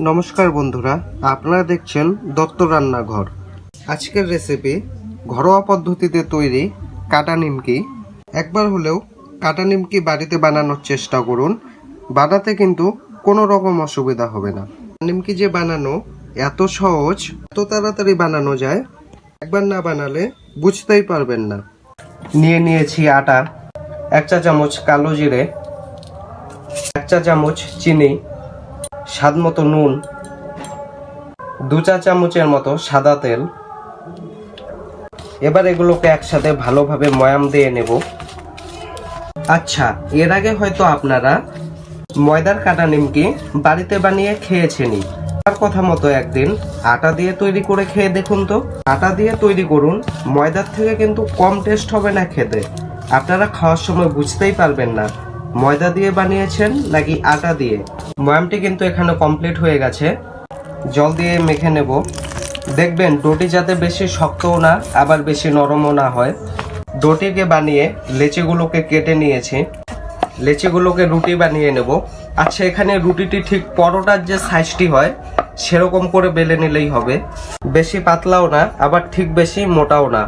নমস্কার বন্ধুরা, আপনারা দেখছেন দত্ত রান্নাঘর। আজকের রেসিপি ঘরোয়া পদ্ধতিতে তৈরি কাটা নিমকি। একবার হলেও কাটা নিমকি বাড়িতে বানানোর চেষ্টা করুন, বানাতে কিন্তু কোনো রকম অসুবিধা হবে না। নিমকি যে বানানো এত সহজ, এত তাড়াতাড়ি বানানো যায়, একবার না বানালে বুঝতেই পারবেন না। নিয়ে নিয়েছি আটা, এক চা চামচ কালো জিরে, এক চা চামচ চিনি স্বাদ মতো নুন, দু চা চামচের মতো সাদা তেল। এবার এগুলোকে একসাথে ভালোভাবে ময়াম দিয়ে নেব। আচ্ছা এর আগে হয়তো আপনারা ময়দার কাটা নিমকি বাড়িতে বানিয়ে খেয়েছেনই। তার কথা মতো একদিন আটা দিয়ে তৈরি করে খেয়ে দেখুন তো। আটা দিয়ে তৈরি করুন, ময়দার থেকে কিন্তু কম টেস্ট হবে না খেতে। আপনারা খাওয়ার সময় বুঝতেই পারবেন না, ময়দা দিয়ে বানিয়েছেন নাকি আটা দিয়ে। ময়ামটি কিন্তু এখানে কমপ্লিট হয়ে গেছে। জল দিয়ে মেখে নেব। দেখবেন ডোটি যাতে বেশি শক্তও না, আবার বেশি নরমও না হয়। ডোটিকে বানিয়ে লেচিগুলোকে কেটে নিয়েছি। লেচিগুলোকে রুটি বানিয়ে নেব। আচ্ছা এখানে রুটিটি ঠিক পরোটার যে সাইজটি হয়, সেরকম করে বেলে নিলেই হবে। বেশি পাতলাও না, আবার ঠিক বেশি মোটাও না।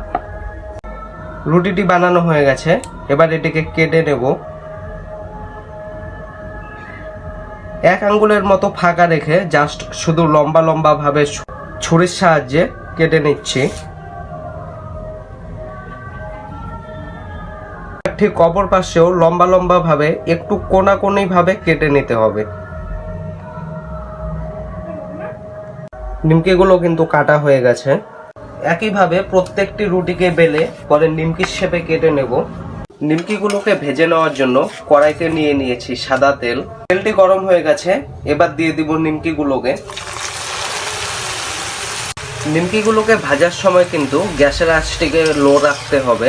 রুটিটি বানানো হয়ে গেছে। এবার এটিকে কেটে নেব। এক আঙ্গুলের মতো ফাঁকা রেখে জাস্ট শুধু লম্বা লম্বা ভাবে ছুরির সাহায্যে কেটে নিচ্ছি। ঠিক অপর পাশেও লম্বা লম্বা ভাবে একটু কোনাকুনি ভাবে কেটে নিতে হবে। নিমকিগুলো কিন্তু কাটা হয়ে গেছে। একইভাবে প্রত্যেকটি রুটিকে বেলে পরে নিমকির শেপে কেটে নেব। নিমকিগুলোকে ভেজে নেওয়ার জন্য কড়াইতে নিয়ে নিয়েছি সাদা তেল। তেলটি গরম হয়ে গেছে, এবার দিয়ে দিব নিমকিগুলোকে। নিমকিগুলোকে ভাজার সময় কিন্তু গ্যাসের আঁচটিকে লো রাখতে হবে।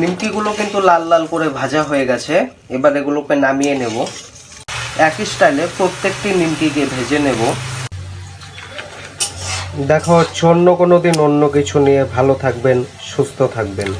নিমকিগুলো কিন্তু লাল লাল করে ভাজা হয়ে গেছে, এবার এগুলোকে নামিয়ে নেব। একই স্টাইলে প্রত্যেকটি নিমকিকে ভেজে নেব। দেখো অন্য কোনো দিন অন্য কিছু নিয়ে। ভালো থাকবেন। সুস্থ থাকবেন।